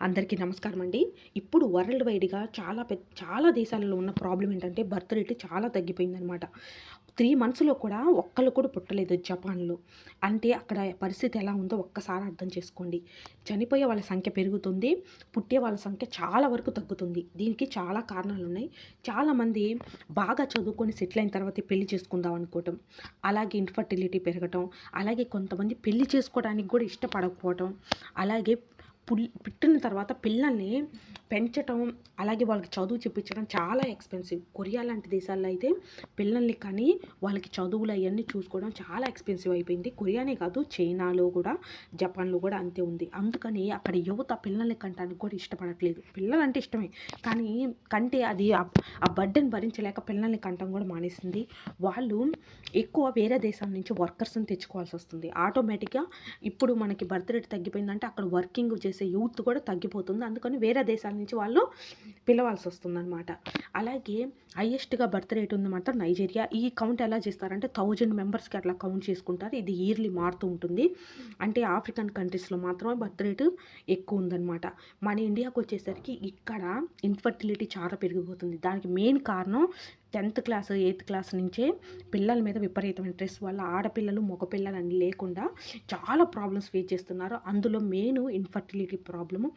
అందరికీ నమస్కారం అండి. ఇప్పుడు వరల్డ్ వైడ్గా చాలా పెద్ద చాలా దేశాలలో ఉన్న ప్రాబ్లం ఏంటంటే బర్త్ రేట్ చాలా తగ్గిపోయిందనమాట త్రీ మంత్స్లో కూడా ఒక్కళ్ళు కూడా పుట్టలేదు జపాన్లో. అంటే అక్కడ పరిస్థితి ఎలా ఉందో ఒక్కసారి అర్థం చేసుకోండి. చనిపోయే వాళ్ళ సంఖ్య పెరుగుతుంది పుట్టే వాళ్ళ సంఖ్య చాలా వరకు తగ్గుతుంది. దీనికి చాలా కారణాలు ఉన్నాయి. చాలామంది బాగా చదువుకొని సెటిల్ అయిన తర్వాత పెళ్ళి చేసుకుందాం అనుకోవటం అలాగే ఇన్ఫర్టిలిటీ పెరగటం అలాగే కొంతమంది పెళ్ళి చేసుకోవడానికి కూడా ఇష్టపడకపోవటం అలాగే పుల్ పుట్టిన తర్వాత పిల్లల్ని పెంచటం అలాగే వాళ్ళకి చదువు చెప్పించడం చాలా ఎక్స్పెన్సివ్. కొరియా లాంటి దేశాల్లో అయితే పిల్లల్ని కానీ వాళ్ళకి చదువులు అవన్నీ చూసుకోవడం చాలా ఎక్స్పెన్సివ్ అయిపోయింది. కొరియానే కాదు చైనాలో కూడా జపాన్లో కూడా అంతే ఉంది. అందుకని అక్కడ యువత పిల్లల్ని కంటానికి కూడా ఇష్టపడట్లేదు. పిల్లలు అంటే ఇష్టమే కానీ కంటే అది ఆ బర్డెన్ భరించలేక పిల్లల్ని కంటం కూడా మానేసింది. వాళ్ళు ఎక్కువ వేరే దేశాల నుంచి వర్కర్స్ని తెచ్చుకోవాల్సి వస్తుంది. ఆటోమేటిక్గా ఇప్పుడు మనకి బర్త్ రేట్ తగ్గిపోయిందంటే అక్కడ వర్కింగ్ చేసే యూత్ కూడా తగ్గిపోతుంది. అందుకని వేరే దేశాల నుంచి వాళ్ళు పిలవాల్సి వస్తుందన్నమాట. అలాగే హయ్యెస్ట్గా బర్త్ రేట్ ఉంది మాత్రం నైజీరియా. ఈ కౌంట్ ఎలా చేస్తారంటే థౌజండ్ మెంబర్స్కి అట్లా కౌంట్ చేసుకుంటారు. ఇది ఇయర్లీ మారుతూ ఉంటుంది. అంటే ఆఫ్రికన్ కంట్రీస్లో మాత్రమే బర్త్ రేటు ఎక్కువ ఉందన్నమాట. మన ఇండియాకి వచ్చేసరికి ఇక్కడ ఇన్ఫర్టిలిటీ చాలా పెరిగిపోతుంది. దానికి మెయిన్ కారణం టెన్త్ క్లాస్ ఎయిత్ క్లాస్ నుంచే పిల్లల మీద విపరీతమైన స్ట్రెస్ వల్ల ఆడపిల్లలు మగపిల్లలు అని లేకుండా చాలా ప్రాబ్లమ్స్ ఫేస్ చేస్తున్నారు. అందులో మెయిన్ ఇన్ఫర్టిలిటీ ప్రాబ్లము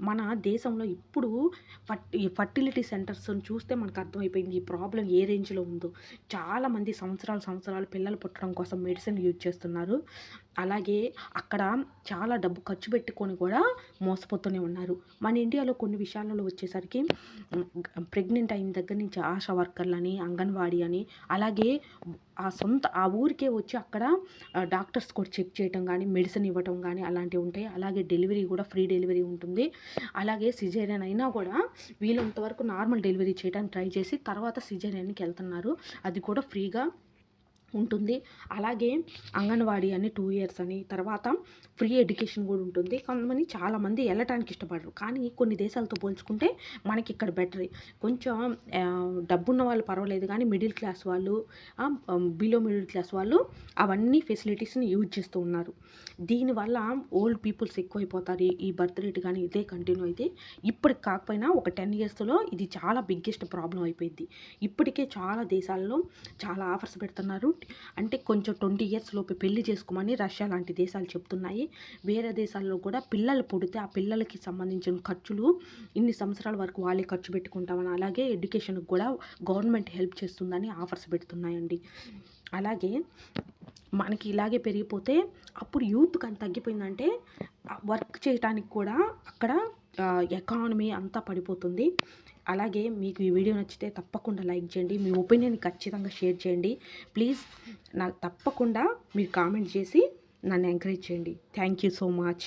మన దేశంలో ఇప్పుడు ఫర్టి ఫర్టిలిటీ సెంటర్స్ చూస్తే మనకు అర్థమైపోయింది ఈ ప్రాబ్లం ఏ రేంజ్లో ఉందో. చాలామంది సంవత్సరాలు సంవత్సరాలు పిల్లలు పుట్టడం కోసం మెడిసిన్ యూజ్ చేస్తున్నారు. అలాగే అక్కడ చాలా డబ్బు ఖర్చు పెట్టుకొని కూడా మోసపోతూనే ఉన్నారు. మన ఇండియాలో కొన్ని విషయాలలో వచ్చేసరికి ప్రెగ్నెంట్ అయిన దగ్గర నుంచి ఆశా వర్కర్లని అంగన్వాడీ అని అలాగే ఆ సొంత ఆ ఊరికే వచ్చి అక్కడ డాక్టర్స్ కూడా చెక్ చేయటం కానీ మెడిసిన్ ఇవ్వటం కానీ అలాంటివి ఉంటాయి. అలాగే డెలివరీ కూడా ఫ్రీ డెలివరీ ఉంటుంది. అలాగే సిజేరియన్ అయినా కూడా వీలంతవరకు నార్మల్ డెలివరీ చేయడానికి ట్రై చేసి తర్వాత సిజేరియన్కి వెళ్తున్నారు. అది కూడా ఫ్రీగా ఉంటుంది. అలాగే అంగన్వాడీ అని టూ ఇయర్స్ అని తర్వాత ఫ్రీ ఎడ్యుకేషన్ కూడా ఉంటుంది. కొంతమంది చాలామంది వెళ్ళటానికి ఇష్టపడరు. కానీ కొన్ని దేశాలతో పోల్చుకుంటే మనకి ఇక్కడ బెటర్ కొంచెం డబ్బున్న వాళ్ళు పర్వాలేదు కానీ మిడిల్ క్లాస్ వాళ్ళు బిలో మిడిల్ క్లాస్ వాళ్ళు అవన్నీ ఫెసిలిటీస్ని యూజ్ చేస్తూ ఉన్నారు. దీనివల్ల ఓల్డ్ పీపుల్స్ ఎక్కువైపోతారు. ఈ బర్త్ రేట్ కానీ ఇదే కంటిన్యూ అయితే ఇప్పటికి కాకపోయినా ఒక టెన్ ఇయర్స్లో ఇది చాలా బిగ్గెస్ట్ ప్రాబ్లం అయిపోయింది. ఇప్పటికే చాలా దేశాల్లో చాలా ఆఫర్స్ పెడుతున్నారు. అంటే కొంచెం ట్వంటీ ఇయర్స్ లోపు పెళ్ళి చేసుకోమని రష్యా లాంటి దేశాలు చెప్తున్నాయి. వేరే దేశాల్లో కూడా పిల్లలు పుడితే ఆ పిల్లలకి సంబంధించిన ఖర్చులు ఇన్ని సంవత్సరాల వరకు వాళ్ళే ఖర్చు పెట్టుకుంటామని అలాగే ఎడ్యుకేషన్కి కూడా గవర్నమెంట్ హెల్ప్ చేస్తుందని ఆఫర్స్ పెడుతున్నాయండి. అలాగే మనకి ఇలాగే పెరిగిపోతే అప్పుడు యూత్ కానీ తగ్గిపోయిందంటే వర్క్ చేయడానికి కూడా అక్కడ ఎకానమీ అంతా పడిపోతుంది. అలాగే మీకు ఈ వీడియో నచ్చితే తప్పకుండా లైక్ చేయండి. మీ ఒపీనియన్ ఖచ్చితంగా షేర్ చేయండి. ప్లీజ్ నాకు తప్పకుండా మీరు కామెంట్ చేసి నన్ను ఎంకరేజ్ చేయండి. Thank you so much